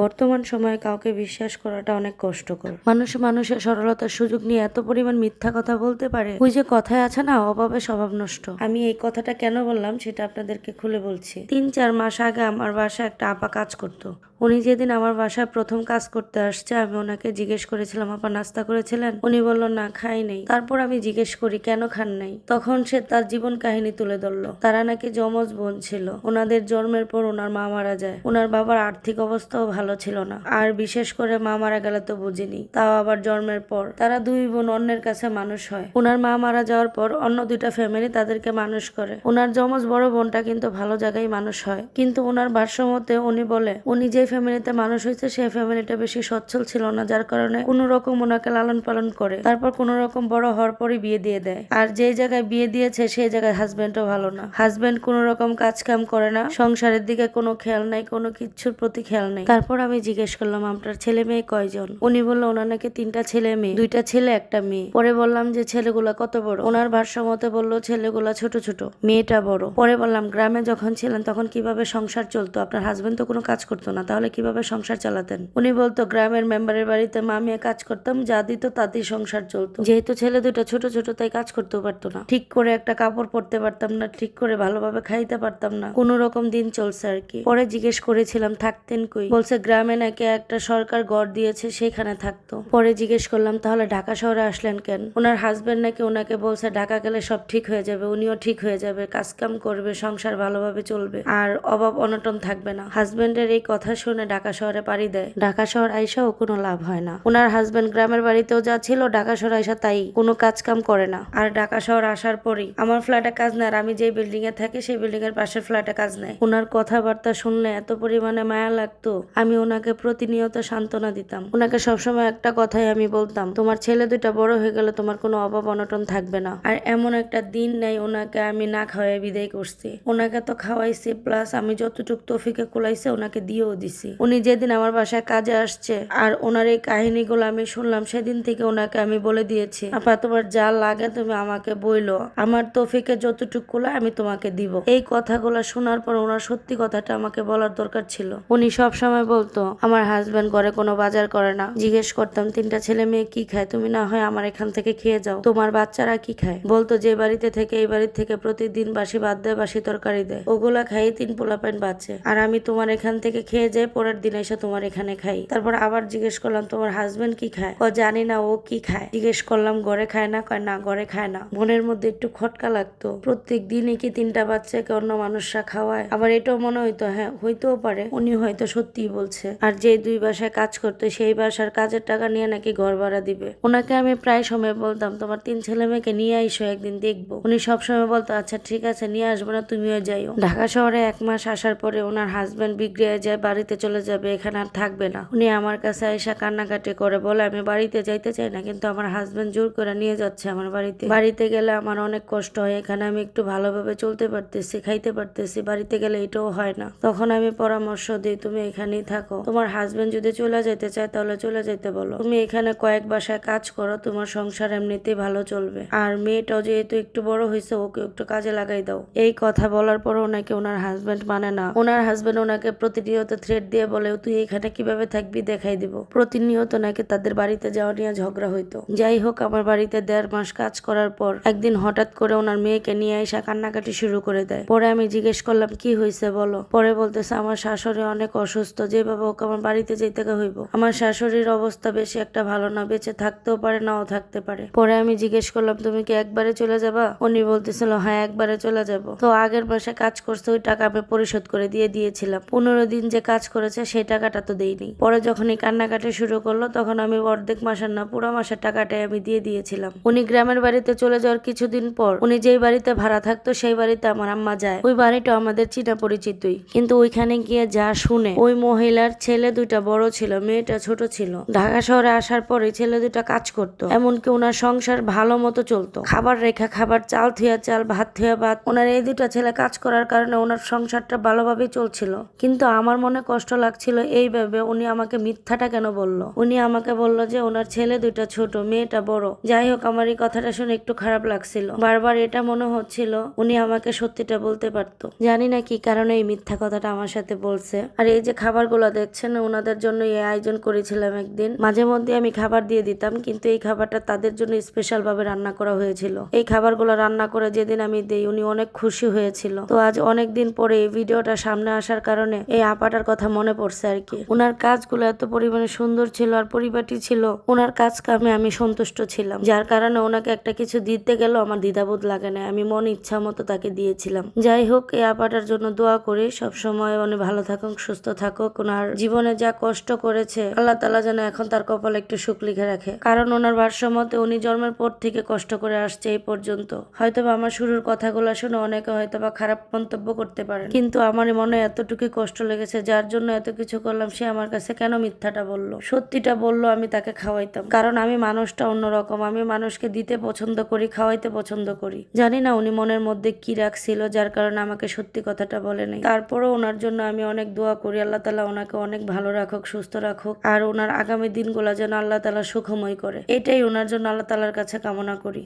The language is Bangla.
বর্তমান সময়ে কাউকে বিশ্বাস করাটা অনেক কষ্টকর। মানুষ মানুষের সরলতার সুযোগ নিয়ে এত পরিমাণ মিথ্যা কথা বলতে পারে ওই যে কথায় আছে না অভাবে স্বভাব নষ্ট। আমি এই কথাটা কেন বললাম সেটা আপনাদেরকে খুলে বলছি। তিন চার মাস আগে আমার বাসায় একটা আপা কাজ করতো। উনি যেদিন আমার বাসায় প্রথম কাজ করতে আসছে, আমি ওনাকে জিজ্ঞেস করেছিলাম, আপা, নাস্তা করেছিলেন? উনি বলল, না, খাই নেই। তারপর আমি জিজ্ঞেস করি, কেন খান নাই? তখন সে তার জীবন কাহিনী তুলে ধরলো। তারা নাকি যমজ বোন ছিল। ওনাদের জন্মের পর ওনার মা মারা যায়। ওনার বাবার আর্থিক অবস্থাও ভালো ছিল না। আর বিশেষ করে মা মারা গেলে তো বুঝিনি। তাও আবার জন্মের পর। তারা দুই বোন অন্যের কাছে মানুষ হয়। ওনার মা মারা যাওয়ার পর অন্য দুইটা ফ্যামিলি তাদেরকে মানুষ করে। ওনার যমজ বড় বোনটা কিন্তু ভালো জায়গায় মানুষ হয়। কিন্তু ওনার ভাষ্য মতে উনি বলে, উনি যে ফ্যামিলিতে মানুষ হয়েছে, সেই ফ্যামিলিটা বেশি সচ্ছল ছিল না, যার কারণে কোন রকম ওনাকে লালন পালন করে। তারপর কোন রকম বড় হওয়ার পরই বিয়ে দিয়ে দেয়। আর যে জায়গায় বিয়ে দিয়েছে, সেই জায়গায় হাজবেন্ডও ভালো না। হাজবেন্ড কোন রকম কাজ কাম করে না, সংসারের দিকে কোনো খেয়াল নাই, কোনো কিছুর প্রতি খেয়াল নেই। তারপর আমি জিজ্ঞেস করলাম, আপনার ছেলে মেয়ে কয়জন? উনি বলল, ওনার নাকি তিনটা ছেলে মেয়ে, দুইটা ছেলে, একটা মেয়ে। পরে বললাম যে, ছেলেগুলা কত বড়? ওনার ভাষ্য মতে বলল, ছেলেগুলা ছোট ছোট, মেয়েটা বড়। পরে বললাম, গ্রামে যখন ছিলেন, তখন কীভাবে সংসার চলতো? আপনার হাজবেন্ড তো কোনো কাজ করতো না, তাহলে কীভাবে সংসার চালাতেন? উনি বলতো, গ্রামের মেম্বারের বাড়িতে মামিয়া কাজ করতাম, যা দিত তাতেই সংসার চলতো। যেহেতু ছেলে দুটো ছোট ছোট, তাই কাজ করতেও পারতো না। ঠিক করে একটা কাপড় পরতে পারতাম না, ঠিক করে ভালোভাবে খাইতে পারতাম না। কোন রকম দিন চলছে আর কি। পরে জিজ্ঞেস করেছিলাম, থাকতেন কই? বলছে, গ্রামে নাকি একটা সরকার গড় দিয়েছে, সেখানে থাকতো। পরে জিজ্ঞেস করলাম, তাহলে ঢাকা শহরে আসলেন কেন? ওনার হাজবেন্ড নাকি ওনাকে বলছে, ঢাকা গেলে সব ঠিক হয়ে যাবে, উনিও ঠিক হয়ে যাবে কাজ কাম করবে, সংসার ভালোভাবে চলবে, আর অভাব অনটন থাকবে না। হাজবেন্ডের এই কথা শুনে ঢাকা শহরে পাড়ি দেয়। ঢাকা শহর আইসাও কোনো লাভ হয় না। ওনার হাজবেন্ড গ্রামের বাড়িতেও যা ছিল ঢাকা শহর আইসা তাই কোনো কাজ কাম করে না। আর ঢাকা শহর আসার পরই আমার ফ্ল্যাটে কাজ নেয় আর আমি যে বিল্ডিং এ থাকি সেই বিল্ডিং এর পাশের ফ্ল্যাটে কাজ নেয়। ওনার কথাবার্তা শুনলে এত পরিমাণে মায়া লাগতো, আমি ওনাকে প্রতিনিয়ত সান্ত্বনা দিতাম। ওনাকে সবসময় একটা কথাই আমি বলতাম, তোমার ছেলে দুইটা বড় হয়ে গেলে তোমার কোনো অভাব অনটন থাকবে না। আর এমন একটা দিন নেই ওনাকে আমি না খাওয়াই বিদায় করছি। ওনাকে তো খাওয়াইছি প্লাস আমি যতটুক তফিকে কুলাইছে, ওনাকে দিয়েও দিছি। উনি যেদিন আমার বাসায় কাজে আসছে আর ওনার এই কাহিনীগুলো আমি শুনলাম, সেদিন থেকে ওনাকে আমি বলে দিয়েছি, আপা, তোমার যা লাগে তুমি আমাকে বইলো। আমার তফিকে যতটুকু কুলা আমি তোমাকে দিব। এই কথাগুলো শোনার পর ওনার সত্যি কথাটা আমাকে বলার দরকার ছিল। উনি সব সময় বলতো, আমার হাজবেন্ড ঘরে কোনো বাজার করে না। জিজ্ঞেস করতাম, তিনটা ছেলে মেয়ে কি খায়? তুমি না হয় আমার এখান থেকে খেয়ে যাও। তোমার বাচ্চারা কি খায়? বলতো, যে বাড়িতে থেকে এই বাড়ির থেকে প্রতিদিন বাসি ভাত দেয়, বাসি তরকারি দেয়। ওগুলা খাই তিন পোলা প্যান্ট বাচ্চে আর আমি তোমার এখান থেকে খেয়ে যাই পরের দিন এসে তোমার এখানে খাই। তারপর আবার জিজ্ঞেস করলাম, তোমার হাজবেন্ড কি খায়? ও, জানি না, ও কি খায়? জিজ্ঞেস করলাম, ঘরে খায় না? কয়, না, ঘরে খায় না। মনের মধ্যে একটু খটকা লাগতো। প্রত্যেক দিনই কি তিনটা বাচ্চাকে অন্য মানুষরা খাওয়ায়? আবার এটাও মনে হইতো হ্যাঁ হইতেও পারে। উনি হয়তো সত্যিই বলছে, আর যে দুই বাসায় কাজ করতো, সেই বাসার কাজের টাকা নিয়ে নাকি ঘর ভাড়া দিবে। ওনাকে আমি প্রায় সময় বলতাম, তোমার তিন ছেলে মেয়েকে নিয়ে আইসো, একদিন দেখব। উনি সবসময় বলতো আচ্ছা ঠিক আছে, নিয়ে আসব না, তুমিও যাইও। ঢাকা শহরে এক মাস আসার পরে ওনার হাজবেন্ড বিগড়ে যায়, বাড়িতে চলে যাবে, এখানে আর থাকবে না। উনি আমার কাছে এসে কান্নাকাটি করে বলে, আমি বাড়িতে যাইতে চাই না, কিন্তু আমার হাজবেন্ড জোর করে নিয়ে যাচ্ছে আমার বাড়িতে। বাড়িতে গেলে আমার অনেক কষ্ট হয়, এখানে আমি একটু ভালোভাবে চলতে পারতেছি, খাইতে পারতেছি, বাড়িতে গেলে এটাও হয় না। তখন আমি পরামর্শ দিই, তুমি এখানেই থাকো। তোমার হাজবেন্ড যদি চলে যেতে চায়, তাহলে চলে যেতে বলো। তুমি এখানে কয়েক বাসায় কাজ করো, তোমার সংসার এমনিতেই ভালো চলবে। আর মেয়েটাও যেহেতু একটু বড় হয়েছে ওকে একটু কাজে লাগাই দাও। এই কথা বলার পর ওনাকে ওনার হাজবেন্ড মানে না। ওনার হাজবেন্ড ওনাকে প্রতিনিয়ত থ্রেট দিয়ে বলে, তুই এখানে কীভাবে থাকবি দেখাই দিব। প্রতিনিয়ত নাকি তাদের বাড়িতে যাওয়া নিয়ে ঝগড়া হইতো। যাই হোক, আমার বাড়িতে দেড় মাস কাজ করার পর একদিন হঠাৎ করে ওনার মেয়েকে নিয়ে এসে কান্নাকাটি শুরু করে দেয়। পরে আমি জিজ্ঞেস করলাম, কি হয়েছে বলো? পরে বলতেছে, আমার শাশুড়ি অনেক অসুস্থ, যেভাবে ওকে আমার বাড়িতে যেতে হইব। আমার শাশুড়ির অবস্থা বেশি একটা ভালো না, বেঁচে থাকতেও পারে, নাও থাকতে পারে। পরে আমি জিজ্ঞেস করলাম, তুমি কি একবারে চলে যাবা? উনি বলতেছিল হ্যাঁ একবারে চলে যাব। তো আগের মাসে কাজ করছে, ওই টাকা আমি পরিশোধ করে দিয়ে দিয়েছিলাম। পনেরো দিন যে কাজ করেছে সেই টাকাটা তো দেইনি। পরে যখন এই কান্নাকাটি শুরু করল, তখন আমি অর্ধেক মাসের না, পুরো মাসের টাকাটাই আমি দিয়ে দিয়েছিলাম। উনি গ্রামের বাড়িতে চলে যাওয়ার কিছুদিন পর উনি যেই বাড়িতে ভাড়া থাকতো, সেই বাড়িতে আমার আম্মা যায়। ওই বাড়িটা আমাদের চীনা পরিচিতই। কিন্তু ওইখানে গিয়ে যা শুনে, ওই মহিলার ছেলে দুইটা বড় ছিল, মেয়েটা ছোট ছিল। ঢাকা শহরে আসার পরে ছেলে দুইটা কাজ করতো। এমনকি ওনার সংসার ভালো মতো চলতো। খাবার রেখা, খাবার চাল থুয়া চাল, ভাত থুয়া ভাত। ওনার এই দুটা ছেলে কাজ করার কারণে ওনার সংসারটা ভালোভাবেই চলছিল। কিন্তু আমার মনে কষ্ট কষ্ট লাগছিল এই ভেবে উনি আমাকে মিথ্যাটা কেন বলল? উনি আমাকে বলল যে ওনার ছেলে দুইটা ছোট, মেয়েটা বড়। যাই হোক, আমার এই কথাটা শুনে একটু খারাপ লাগছিল। বারবার এটা মনে হচ্ছিল উনি আমাকে সত্যিটা বলতে পারতো। জানি না কি কারণে এই মিথ্যা কথাটা আমার সাথে বলছে। আর এই যে খাবারগুলো দেখছেন ওনাদের জন্য এই আয়োজন করেছিলাম একদিন। মাঝে মধ্যে আমি খাবার দিয়ে দিতাম, কিন্তু এই খাবারটা তাদের জন্য স্পেশাল ভাবে রান্না করা হয়েছিল। এই খাবারগুলো রান্না করে যেদিন আমি দিই, উনি অনেক খুশি হয়েছিল। তো আজ অনেকদিন পরে এই ভিডিওটা সামনে আসার কারণে এই আপাটার কথা মনে পড়ছে আর কি। ওনার কাজগুলো এত পরিমাণে সুন্দর ছিল আর পরিপাটি ছিল, ওনার কাজ কামে আমি সন্তুষ্ট ছিলাম। যার কারণে ওনাকে একটা কিছু দিতে গেলেও আমার দ্বিধাবোধ লাগে না আমি মন ইচ্ছা মতো তাকে দিয়েছিলাম। যাই হোক, এই আপাটার জন্য দোয়া করি, সবসময় উনি ভালো থাকুক, সুস্থ থাকুক। ওনার জীবনে যা কষ্ট করেছে, আল্লাহ তালা যেন এখন তার কপালে একটু সুখ লিখে রাখে। কারণ ওনার ভারসাম্যতে উনি জন্মের পর থেকে কষ্ট করে আসছে এই পর্যন্ত। হয়তোবা আমার শুরুর কথাগুলো শুনে অনেকে হয়তোবা খারাপ মন্তব্য করতে পারেন। কিন্তু আমার মনে এতটুকুই কষ্ট লেগেছে, যার জন্য এত কিছু করলাম, সে আমার কাছে কেন মিথ্যাটা বলল? সত্যিটা বলল, আমি তাকে খাওয়াইতাম। কারণ আমি মানুষটা অন্যরকম, আমি মানুষকে দিতে পছন্দ করি, খাওয়াইতে পছন্দ করি। জানি না উনি মনের মধ্যে কি রাখছিল, যার কারণে আমাকে সত্যি কথাটা বলে নাই। তারপরেও ওনার জন্য আমি অনেক দোয়া করি, আল্লাহ তালা ওনাকে অনেক ভালো রাখুক, সুস্থ রাখুক, আর ওনার আগামী দিনগুলো যেন আল্লাহ তালা সুখময় করে। এটাই ওনার জন্য আল্লাহ তালার কাছে কামনা করি।